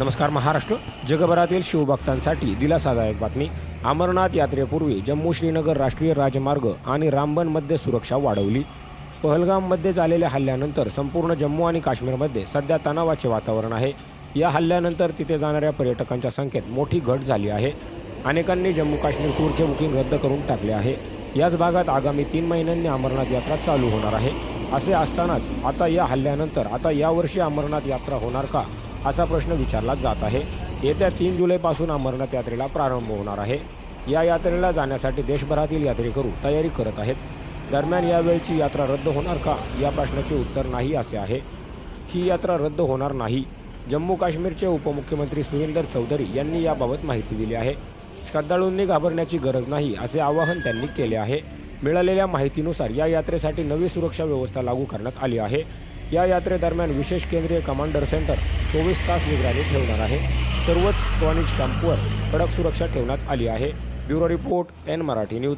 नमस्कार महाराष्ट्र. जगभरातील शिवभक्तांसाठी दिलासादायक बातमी. अमरनाथ यात्रेपूर्वी जम्मू श्रीनगर राष्ट्रीय राजमार्ग आणि रामबनमध्ये सुरक्षा वाढवली. पहलगाममध्ये झालेल्या हल्ल्यानंतर संपूर्ण जम्मू आणि काश्मीरमध्ये सध्या तणावाचे वातावरण आहे. या हल्ल्यानंतर तिथे जाणाऱ्या पर्यटकांच्या संख्येत मोठी घट झाली आहे. अनेकांनी जम्मू काश्मीर टूरचे बुकिंग रद्द करून टाकले आहे. याच भागात आगामी तीन महिन्यांनी अमरनाथ यात्रा चालू होणार आहे. असे असतानाच आता या हल्ल्यानंतर आता यावर्षी अमरनाथ यात्रा होणार का? असा प्रश्न विचारला जात आहे. येत्या तीन जुलैपासून अमरनाथ यात्रेला प्रारंभ होणार आहे. या यात्रेला जाण्यासाठी देशभरातील यात्रेकरू तयारी करत आहेत. दरम्यान यावेळची यात्रा रद्द होणार का? या प्रश्नाचे उत्तर नाही असे आहे. ही यात्रा रद्द होणार नाही. जम्मू काश्मीरचे उपमुख्यमंत्री सुरेंदर चौधरी यांनी याबाबत माहिती दिली आहे. श्रद्धाळूंनी घाबरण्याची गरज नाही असे आवाहन त्यांनी केले आहे. मिळालेल्या माहितीनुसार या यात्रेसाठी नवी सुरक्षा व्यवस्था लागू करण्यात आली आहे. या यात्रेदरम्यान विशेष केंद्रीय कमांडर सेंटर चोवीस तास निगराणी ठेवणार आहे. सर्वच टॉनिज कॅम्पवर कडक सुरक्षा ठेवण्यात आली आहे. Bureau report N Marathi news.